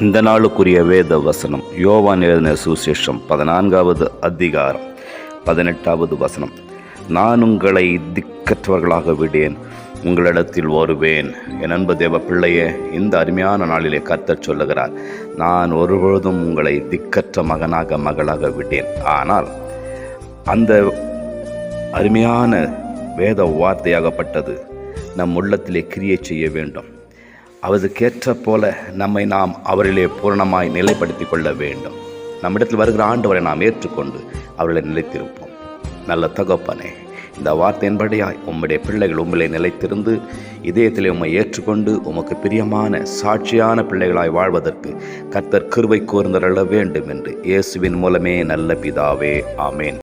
இந்த நாளுக்குரிய வேத வசனம் யோவான் எழுதின சுசேஷம் பதினான்காவது அதிகாரம் பதினெட்டாவது வசனம். நான் உங்களை திக்கற்றவர்களாக விடேன் உங்களிடத்தில் வருவேன் என் அன்பு தேவ பிள்ளையே இந்த அருமையான நாளிலே கர்த்தர் சொல்லுகிறார் நான் ஒருபொழுதும் உங்களை திக்கற்ற மகனாக மகளாக விட்டேன் ஆனால் அந்த அருமையான வேத வார்த்தையாகப்பட்டது நம் உள்ளத்திலே கிரியை செய்ய வேண்டும். அவருக்கேற்ற போல நம்மை நாம் அவரிலே பூரணமாய் நிலைப்படுத்தி கொள்ள வேண்டும். நம்மிடத்தில் வருகிற ஆண்டவரை நாம் ஏற்றுக்கொண்டு அவர்களை நிலைத்திருப்போம். நல்ல தகப்பனே இந்த வார்த்தையின்படியாய் உம்முடைய பிள்ளைகள் உம்மிலே நிலைத்திருந்து இதயத்திலே உம்மை ஏற்றுக்கொண்டு உமக்கு பிரியமான சாட்சியான பிள்ளைகளாய் வாழ்வதற்கு கர்த்தர் கிருவை கோர்ந்தரள வேண்டும் என்று இயேசுவின் மூலமே நல்ல பிதாவே ஆமேன்.